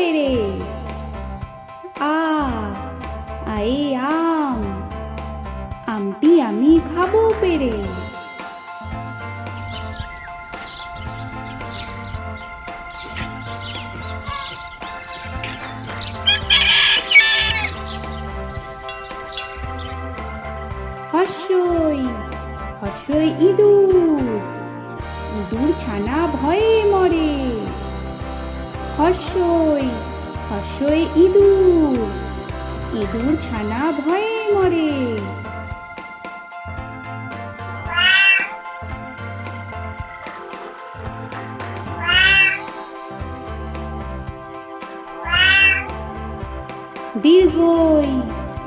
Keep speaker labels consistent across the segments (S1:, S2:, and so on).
S1: পেরে। আ, আয়ে আম। আমটি আমি খাব পেরে। হর্ষই হর্ষই ইঁদুর। ইঁদুর ছানা ভয়ে মরে। হর্ষই হর্ষই ইঁদুর ইঁদুর ছানা ভয়ে মরে। দীর্ঘই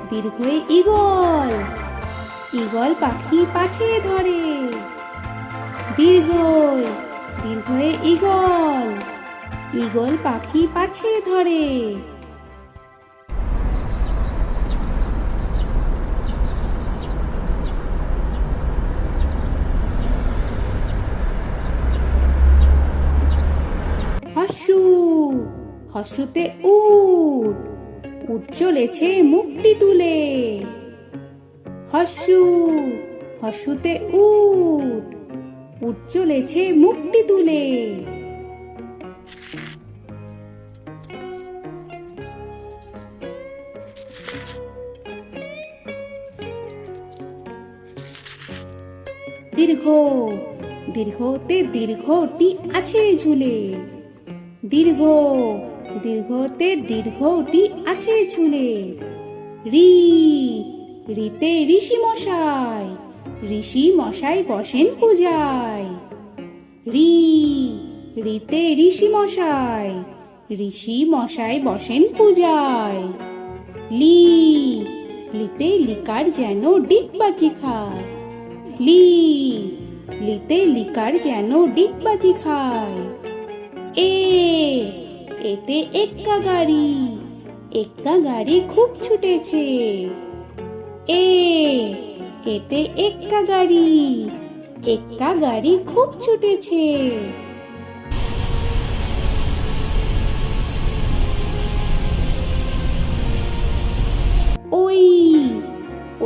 S1: দীর্ঘই ইগল ইগল পাখি পাছে ধরে। দীর্ঘই দীর্ঘয়ে ইগল ইগল পাখি পাছে ধরে। হসু হসুতে উট উট চলেছে মুক্তি তুলে। হসু হসুতে উট উট চলেছে মুক্তি তুলে। দীর্ঘ, দীর্ঘতে দীর্ঘটি আছে ঝুলে। দীর্ঘ, দীর্ঘতে দীর্ঘটি আছে ঝুলে। রি, রিতে ঋষি মশাই ঋষি মশাই বসেন পূজায়। রি, রিতে ঋষি মশাই ঋষি মশাই বসেন পূজায়। লি, লিতে লিকার যেন ডিগবাজি খায়। লি। লিতে লিকার যেন ডিগবাজি খায়। এ, এতে এক্কা গাড়ি। এক্কা গাড়ি খুব ছুটেছে। এ, এতে এক্কা গাড়ি। এক্কা গাড়ি খুব ছুটেছে।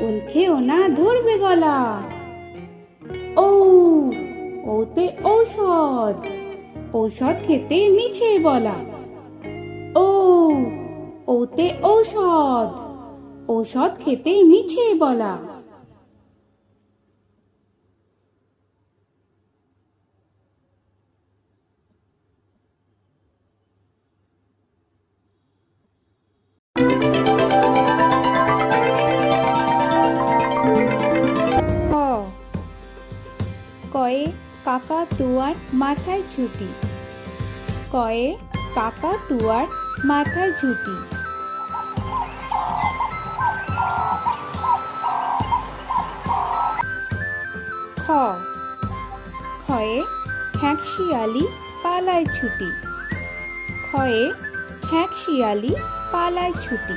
S1: ওল ওনা না ধরবে গলা। ও ওতে ঔষধ। ঔষধ খেতে মিছে বলা। ও ওতে ঔষধ। ঔষধ খেতে মিছে বলা। কাকা তুয়ার মাথায় ছুটি কয়ে কাকা তুয়ার মাথায় ছুটি খ, খয়ে খ্যাঁক শিয়ালি পালায় ছুটি। খয়ে খ্যাঁক শিয়ালি পালায় ছুটি।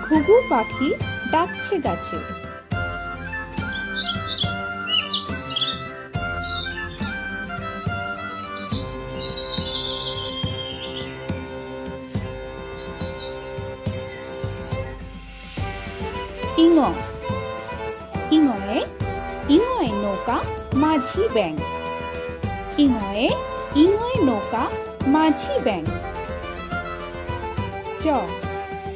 S1: ঘুঘু পাখি ডাকছে গাছে। ইঙ। ইঙয়ে ইঙয়ে নৌকা, মাঝি ব্যাং ইঙয়ে ইঙয়ে নৌকা, মাঝি ব্যাং চ।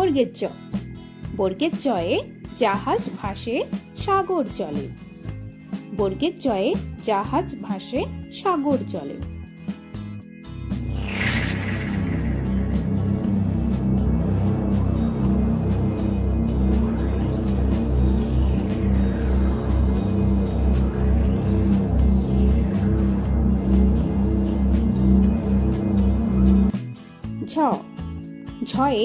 S1: বর্গের চ বর্গের চয়ে জাহাজ ভাসে সাগর চলে বর্গের চয়ে জাহাজ ভাসে সাগর চলে ঝ। ঝয়ে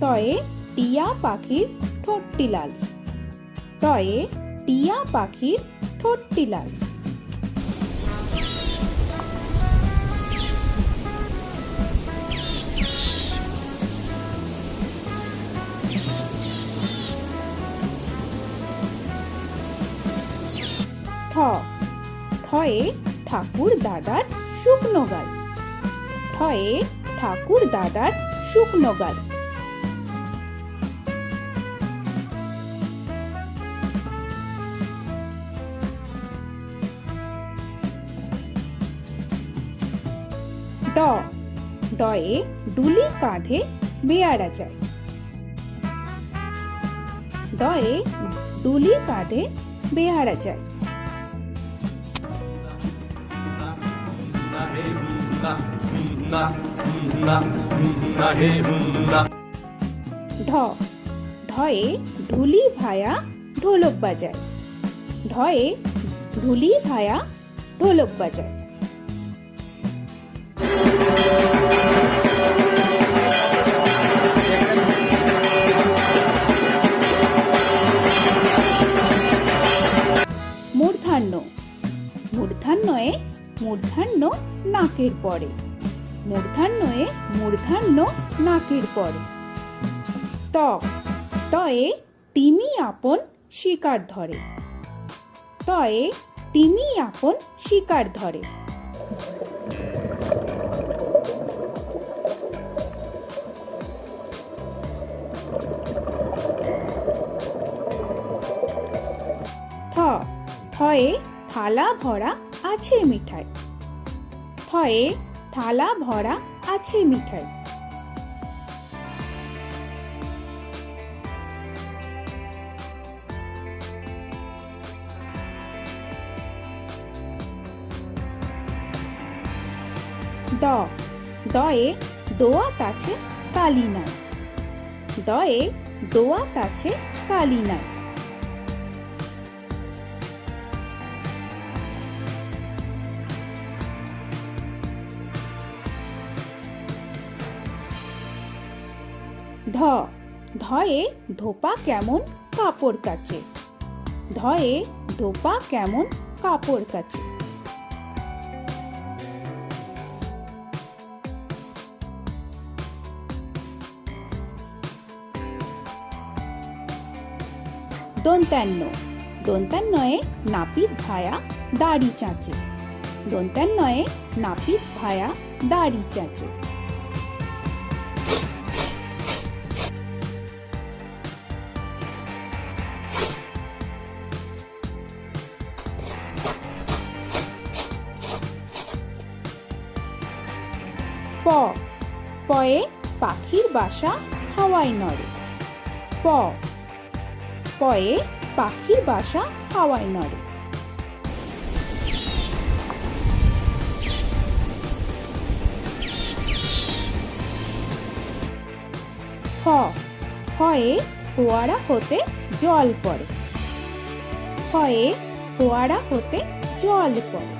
S1: টয়ে টিয়া পাখির ঠোঁটটি লাল টয়ে টিয়া পাখির ঠোঁটটি লাল থ। থয়ে ঠাকুর দাদার শুকনো গাল। থয়ে ঠাকুর দাদার শুকনো গাল। ডয়ে ডুলি কাঁধে বেয়ারা যায়। ডয়ে ডুলি কাঁধে বেয়ারা যায়। ঢ ঢয়ে ঢুলি ভায়া ঢোলক বাজায়। ঢয়ে ঢুলি ভায়া ঢোলক বাজায়। মূর্ধান্য নাকের পরে। মূর্ধান্যয়ে মূর্ধান্য নাকের পরে। ত, তয়ে তিমি আপন শিকার ধরে। তয়ে তিমি আপন শিকার ধরে। থ থয়ে থালা ভরা আছে মিঠাই। থয়ে থালা ভরা আছে মিঠাই। দ। দয়ে দোয়াত আছে কালিনা দয়ে দোয়াত আছে কালি ধয়ে ধোপা কেমন কাপড় কাচে। ধয়ে ধোপা কেমন কাপড় কাচে। দন্তান্ন। দন্তান্নয়ে নাপিত ভায়া দাড়ি চাঁচে। দন্তান্নয়ে নাপিত ভায়া দাড়ি চাঁচে। পয়ে পাখির বাসা হাওয়ায় নড়ে। প। পয়ে পাখির বাসা হাওয়ায় নড়ে। হ হয়ে ফোয়ারা হতে জল পড়ে। হয়ে ফোয়ারা হতে জল পড়ে।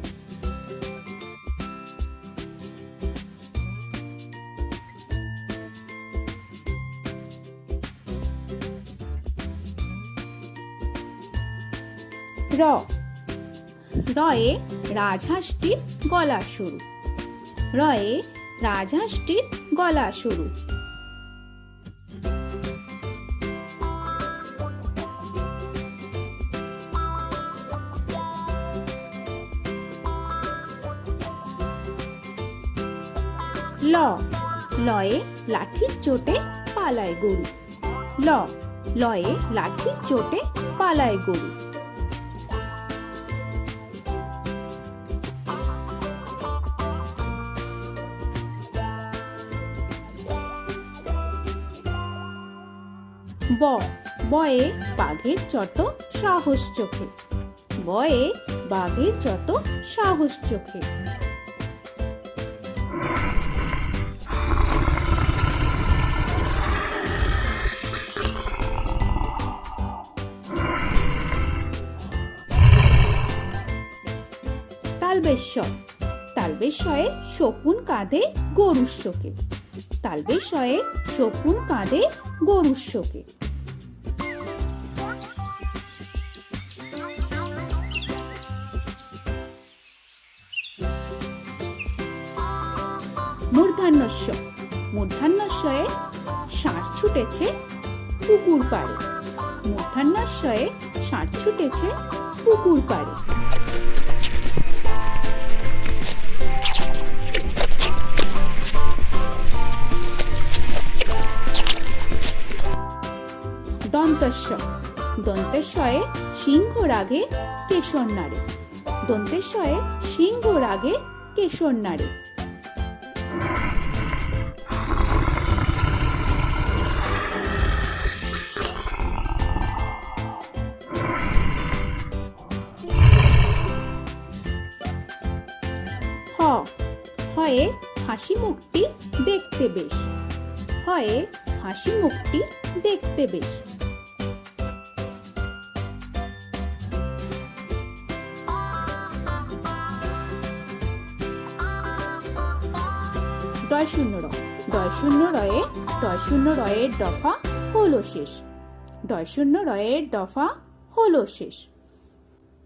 S1: র। রয়ে রাজহাঁসটির গলা শুরু। রয়ে রাজহাঁসটির গলা শুরু। ল। লয়ে লাঠির চোটে পালায় গরু। ল। লয়ে লাঠির চোটে পালায় গরু। ব। বয়ে বাঘের চট সাহস চোখে। বয়ে বাঘের চট সাহস চোখে। তালবেশ্বর তালবেশ্বরে শকুন কাঁধে গরুর শোকে। তালবেশ্বয়ে শকুন কাঁধে গরুর শোকে। মূর্ধান্যস্য। মূর্ধান্যস্বয়ে ষাঁড় ছুটেছে পুকুর পাড়ে। মূর্ধান্যস্বয়ে ষাঁড় ছুটেছে পুকুর পাড়ে। দন্তস্ব। দন্তেশ্বয়ে সিংহ রাগে কেশর নাড়ে দন্তেশ্বয়ে সিংহ রাগে কেশর নাড়ে হয়ে হাসি মুখটি দেখতে বেশ। হয়ে হাসি মুখটি দেখতে বেশ। ডয় শূন্য র ডয় শূন্য রয়ে ডয় শূন্য রয়ের দফা হলো শেষ। ডয় শূন্য রয়ের দফা হলো শেষ।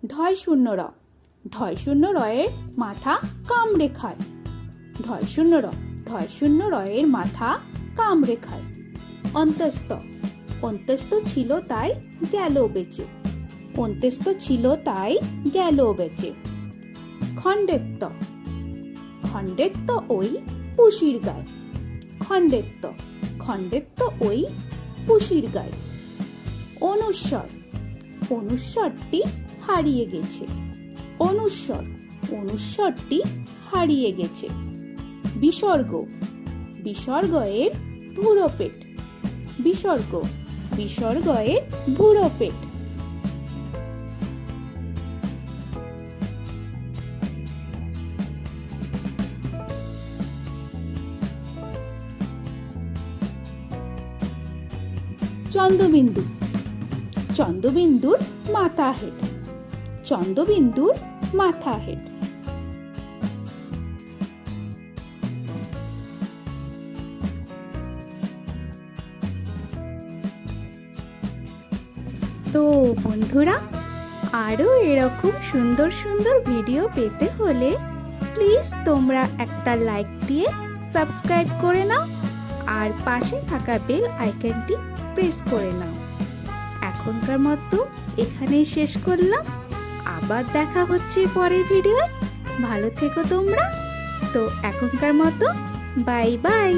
S1: ঢয় শূন্য র ঢয় শূন্য রয়ের মাথা কামড়ে খায় ঢয় শূন্য র ঢয় শূন্য রয়ের মাথা কামড়ে খায় অন্তস্ত অন্তস্ত ছিল তাই গেল বেচে। অন্তস্ত ছিল তাই গেল বেচে। খণ্ডেত্ব খণ্ডেত্ব ওই পুষির গায়। খণ্ডেত্ব খণ্ডেত্ব ওই পুষির গায়। অনুস্বর। অনুস্বরটি হারিয়ে গেছে। অনুস্বর। অনুস্বরটি হারিয়ে গেছে। বিসর্গ। বিসর্গ এর ভুরো পেট বিসর্গ। বিসর্গ এর চন্দ্রবিন্দু। চন্দ্রবিন্দুর মাথা হেড চন্দ্রবিন্দুর মাথা হেড তো বন্ধুরা, আরও এরকম সুন্দর সুন্দর ভিডিও পেতে হলে প্লিজ তোমরা একটা লাইক দিয়ে সাবস্ক্রাইব করে নাও আর পাশে থাকা বেল আইকনটি প্রেস করে নাও। এখনকার মতো এখানেই শেষ করলাম। আবার দেখা হচ্ছে পরের ভিডিও ভালো থেকো তোমরা। তো এখনকার মতো বাই বাই